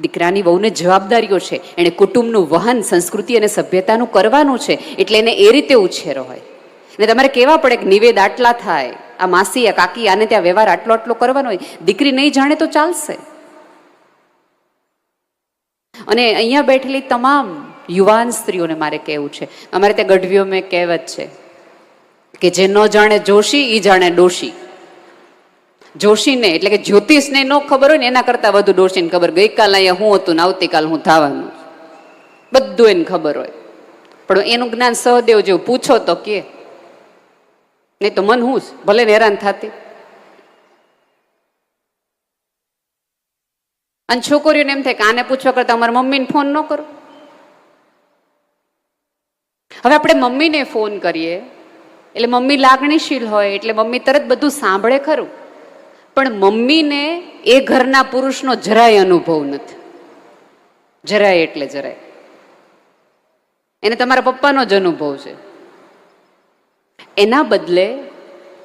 દીકરાની વહુને જવાબદારીઓ છે. એણે કુટુંબનું વહન, સંસ્કૃતિ અને સભ્યતાનું કરવાનું છે એટલે એને એ રીતે ઉછેરો હોય. ને તમારે કહેવા પડે કે નિવેદ આટલા થાય, આ માસી, આ કાકી આને ત્યાં વ્યવહાર આટલો આટલો કરવાનો હોય, દીકરી નહીં જાણે તો ચાલશે. અને અહીંયા બેઠેલી તમામ યુવાન સ્ત્રીઓને મારે કહેવું છે. અમારે ત્યાં ગઢવીઓ મેં કહેવત છે કે જે ન જાણે જોશી એ જાણે ડોશી. જોશીને, એટલે કે જ્યોતિષને ન ખબર હોય ને, એના કરતાં વધુ ડોશીને ખબર. ગઈકાલ અહીંયા હું હતું ને આવતીકાલ હું થવાનું. બધું એને ખબર હોય. પણ એનું જ્ઞાન સહદેવ જેવું પૂછો તો કે. નહીં તો મન હું જ, ભલે હેરાન થતી. અને છોકરીઓને એમ થાય કે આને પૂછવા કરતા અમારા મમ્મીને ફોન ન કરો. હવે આપણે મમ્મીને ફોન કરીએ. એટલે મમ્મી લાગણીશીલ હોય, એટલે મમ્મી તરત બધું સાંભળે ખરું. પણ મમ્મીને એ ઘરના પુરુષનો જરાય અનુભવ નથી. જરાય એટલે જરાય. એને તમારા પપ્પાનો જ અનુભવ છે. એના બદલે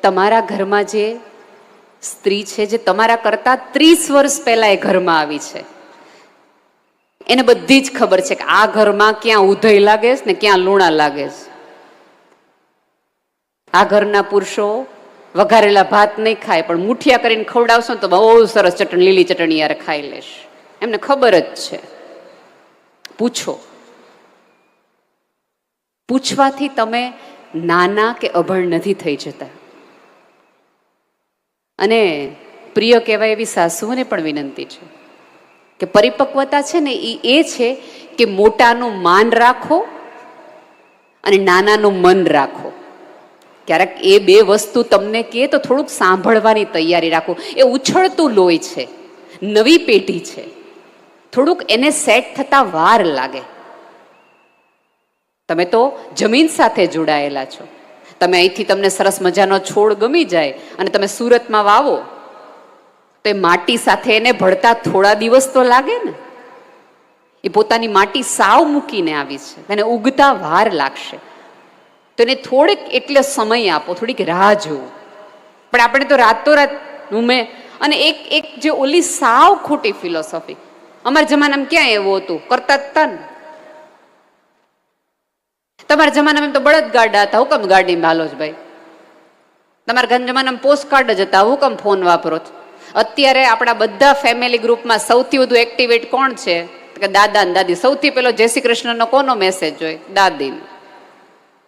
તમારા ઘરમાં જે સ્ત્રી છે, જે તમારા કરતા ત્રીસ વર્ષ પહેલા એ ઘરમાં આવી છે. એને બધી જ ખબર છે કે આ ઘરમાં ક્યાં ઉધઈ લાગે છે ને ક્યાં લૂણા લાગે છે. આ ઘરના પુરુષો વઘારેલા ભાત નહીં ખાય, પણ મુઠિયા કરીને ખવડાવશો ને તો બહુ સરસ ચટણી, લીલી ચટણી યાર ખાઈ લેશ. એમને ખબર જ છે. પૂછો. પૂછવાથી તમે નાના કે અભણ નથી થઈ જતા. અને પ્રિય કહેવાય એવી સાસુઓને પણ વિનંતી છે કે પરિપક્વતા છે ને એ એ છે કે મોટાનું માન રાખો અને નાનાનું મન રાખો. ક્યારેક એ બે વસ્તુ તમને કહે તો થોડુંક સાંભળવાની તૈયારી રાખો. એ ઉછળતું લોહી છે, નવી પેઢી છે. થોડુંક એને સેટ થતા વાર લાગે. તમે તો જમીન સાથે જોડાયેલા છો. તમે અહીંથી તમને સરસ મજાનો છોડ ગમી જાય અને તમે સુરતમાં વાવો, તો એ માટી સાથે એને ભળતા થોડા દિવસ તો લાગે ને. એ પોતાની માટી સાવ મૂકીને આવી છે, એને ઉગતા વાર લાગશે. તો એને થોડીક એટલે સમય આપો, થોડીક રાહ જુઓ. પણ આપણે તો રાતોરાત ઉમે અને એક એક જે ઓલી સાવ ખોટી ફિલોસોફી અમારા જમાનામાં ક્યાં એવું હતું? કરતા તન તમારા જમાનામાં તો બળદ ગાડા હતા, હુકમ ગાડી હાલો જ ભાઈ. તમારા ઘર જમાનામાં પોસ્ટ કાર્ડ જ હતા, હુકમ ફોન વાપરો અત્યારે આપણા બધા ફેમિલી ગ્રુપમાં સૌથી વધુ એક્ટિવેટ કોણ છે? કે દાદા ને દાદી. સૌથી પેલો જય શ્રી કૃષ્ણનો કોનો મેસેજ હોય? દાદીનો.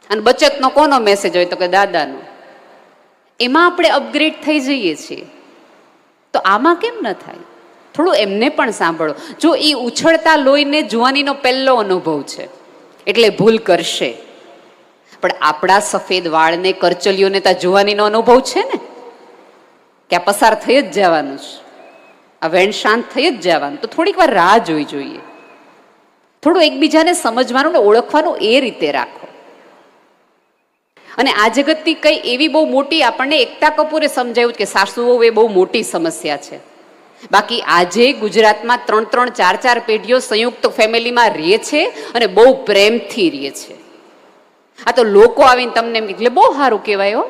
અને બચતનો કોનો મેસેજ હોય તો કે દાદાનો? એમાં આપણે અપગ્રેડ થઈ જઈએ છીએ. તો આમાં કેમ ન થાય? થોડું એમને પણ સાંભળો. જો એ ઉછળતા લોહીને જુવાનીનો પહેલો અનુભવ છે, એટલે ભૂલ કરશે. પણ આપણા સફેદ વાળને, કરચલીઓને ત્યાં જુવાનીનો અનુભવ છે ને? કે આ પસાર થઈ જ જવાનું છે. આ વેણ શાંત થઈ જ જવાનું. તો થોડીક વાર રાહ જોઈ જોઈએ. થોડું એકબીજાને સમજવાનું ને ઓળખવાનું એ રીતે રાખો અને આ જગતની કંઈ એવી બહુ મોટી આપણને એકતા કપૂરે સમજાયું કે સાસુઓ, એ બહુ મોટી સમસ્યા છે. બાકી આજે ગુજરાતમાં ત્રણ ત્રણ ચાર ચાર પેઢીઓ સંયુક્ત ફેમિલીમાં રહે છે અને બહુ પ્રેમથી રહે છે. આ તો લોકો આવીને તમને એમ એટલે બહુ સારું કહેવાય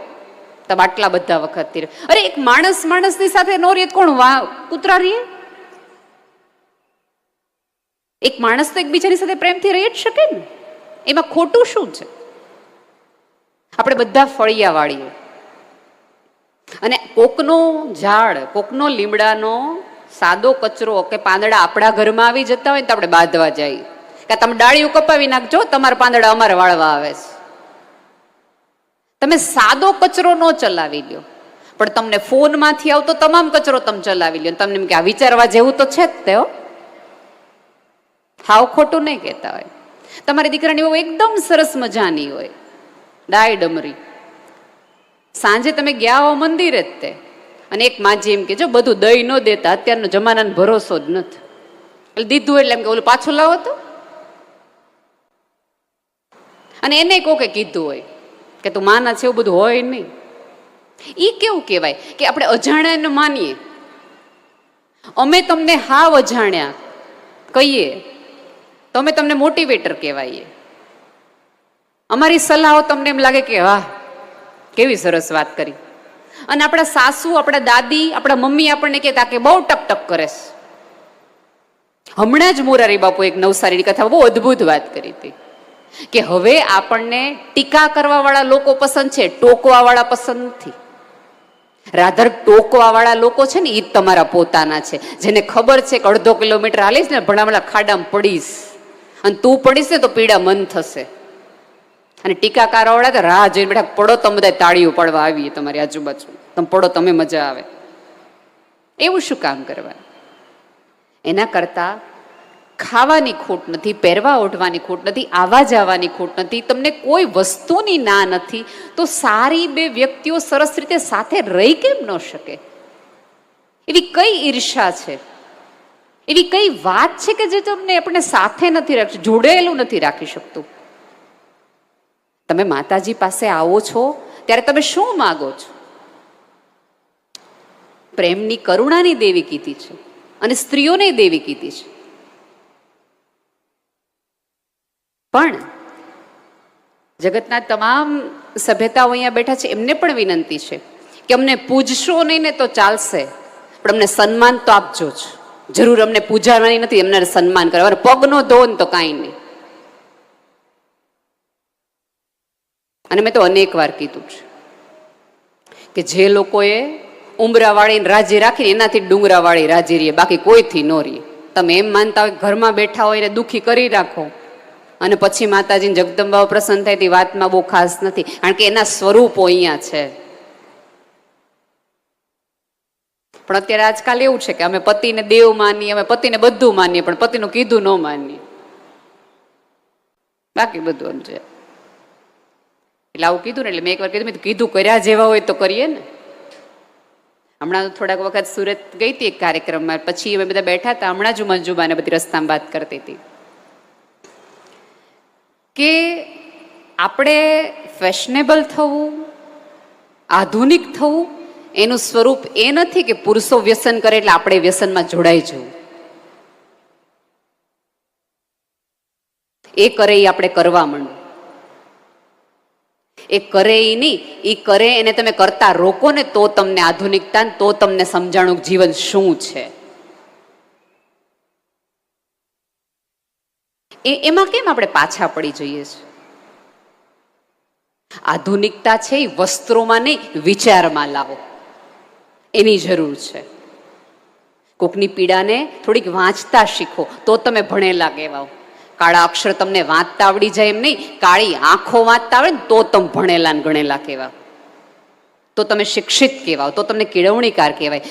તમે આટલા બધા વખતથી. અરે એક માણસ માણસની સાથે નો રહે કોણ વા, કૂતરા રહે એક માણસ તો એકબીજાની સાથે પ્રેમથી રહી જ શકે ને. એમાં ખોટું શું છે? આપણે બધા ફળિયા વાળીએ અને કોકનો ઝાડ, કોકનો લીમડાનો સાદો કચરો કે પાંદડા આપણા ઘરમાં આવી જતા હોય તો આપણે બાંધવા જઈએ. કે તમે ડાળીઓ કપાવી નાખજો, તમારા પાંદડા અમારે વાળવા આવે છે. તમે સાદો કચરો ન ચલાવી લ્યો. પણ તમને ફોનમાંથી આવતો તમામ કચરો તમે ચલાવી લ્યો. તમને એમ કે આ વિચારવા જેવું તો છે જ તે હાવ ખોટું નહીં કહેતા હોય. તમારી દીકરાની બહુ એકદમ સરસ મજાની હોય. ડાય ડમરી સાંજે તમે ગયા હો મંદિરે જ તે. અને એક માજી એમ કે જો બધું દહીં ન દેતા, અત્યારનો જમાનાનો ભરોસો જ નથી. એટલે દીધું એટલે એમ કે ઓલું પાછું લાવો તો. અને એને કોકે કીધું હોય કે તું માના છે એવું બધું હોય નહીં. એ કેવું કહેવાય કે આપણે અજાણ્યાને માનીએ. અમે તમને હાવ અજાણ્યા કહીએ. તો અમે તમને મોટિવેટર કહેવાઈએ. અમારી સલાહો તમને એમ લાગે કે, વાહ, કેવી સરસ વાત કરી. અને આપણા સાસુ, આપણા દાદી, આપણા મમ્મી આપણને કહેતા કે, બહુ ટક ટક કરે હમણાં જ મોરારી બાપુ એક નવસારીની કથા બહુ અદ્ભુત વાત કરી હતી. કે હવે આપણને ટીકા કરવાવાળા લોકો પસંદ છે, ટોકવાવાળા પસંદ નથી. રાધર, ટોકવાવાળા લોકો છે ને એ તમારા પોતાના છે. જેને ખબર છે કે અડધો કિલોમીટર હાલીશ ને ભણામણા ખાડામાં પડીશ. અને તું પડીશ ને તો પીડા મન થશે. અને ટીકાકારો વાળા તો રાહ જોઈને બેઠા પડો તમે બધા તાળીઓ પડવા આવીએ તમારી આજુબાજુ. તમે પડો, તમે મજા આવે. એવું શું કામ કરવાનું? એના કરતાં ખાવાની ખોટ નથી, પહેરવા ઓઢવાની ખોટ નથી આવા જવાની ખોટ નથી. તમને કોઈ વસ્તુની ના નથી, તો સારી બે વ્યક્તિઓ સરસ રીતે સાથે રહી કેમ ન શકે? એવી કઈ ઈર્ષા છે? એવી કઈ વાત છે કે જે તમને આપણે સાથે નથી રાખી, જોડેલું નથી રાખી શકતું? તમે માતાજી પાસે આવો છો? ત્યારે તમે શું માગો છો? પ્રેમની કરુણાની દેવી કીધી છે અને સ્ત્રીઓને દેવી કીધી છે. પણ જગતના તમામ સભ્યતાઓ અહીંયા બેઠા છે, એમને પણ વિનંતી છે કે અમને પૂજશો નહીં ને તો ચાલશે, પણ અમને સન્માન તો આપજો જ. જરૂર અમને પૂજાવાની નથી એમને સન્માન કરવા પગનો ધોન તો કાંઈ નહીં. અને મેં તો અનેક વાર કીધું છે કે જે લોકોએ ઉમરાવાળીને રાજી રાખીને એનાથી ડુંગરાવાળી રાજી રહીએ, બાકી કોઈથી ન રહીએ. તમે એમ માનતા હોય ઘરમાં બેઠા હોય ને દુઃખી કરી રાખો. અને પછી માતાજીને જગદંબાઓ પ્રસન્ન થાય તે વાતમાં બહુ ખાસ નથી, કારણ કે એના સ્વરૂપો અહીંયા છે. પણ અત્યારે આજકાલ એવું છે કે અમે પતિને દેવ માનીએ, અમે પતિને બધું માનીએ, પણ પતિનું કીધું ન માનીએ. બાકી બધું સમજે એટલે આવું કીધું ને એટલે મેં એકવાર કીધું, મેં કીધું કર્યા જેવા હોય તો કરીએ ને. હમણાં થોડાક વખત સુરત ગઈ હતી એક કાર્યક્રમમાં, પછી અમે બધા બેઠા હતા, હમણાં જ મંજુબાને બધી રસ્તામાં વાત કરતી હતી. કે આપણે ફેશનેબલ થવું, આધુનિક થવું, એનું સ્વરૂપ એ નથી કે પુરુષો વ્યસન કરે એટલે આપણે વ્યસનમાં જોડાઈ જવું. એ કરે એ આપણે કરવા માંડવું એ કરે એ નહીં. એ કરે એને તમે કરતા રોકો ને તો તમને આધુનિકતા તો તમને સમજાણું જીવન શું છે. એ, એમાં કેમ આપણે પાછા પડી જઈએ છીએ? આધુનિકતા છે એ વસ્ત્રોમાં નહીં, વિચારમાં લાવો. એની જરૂર છે. કોકની પીડાને થોડીક વાંચતા શીખો, તો તમે ભણેલા કહેવાઓ. કાળા અક્ષર તમને વાંચતા આવડી જાય એમ નહીં. કાળી આંખો વાંચતા આવડે ને તો તમે ભણેલા ને ગણેલા કહેવા તો તમે શિક્ષિત કહેવાઓ, તો તમને કેળવણીકાર કહેવાય.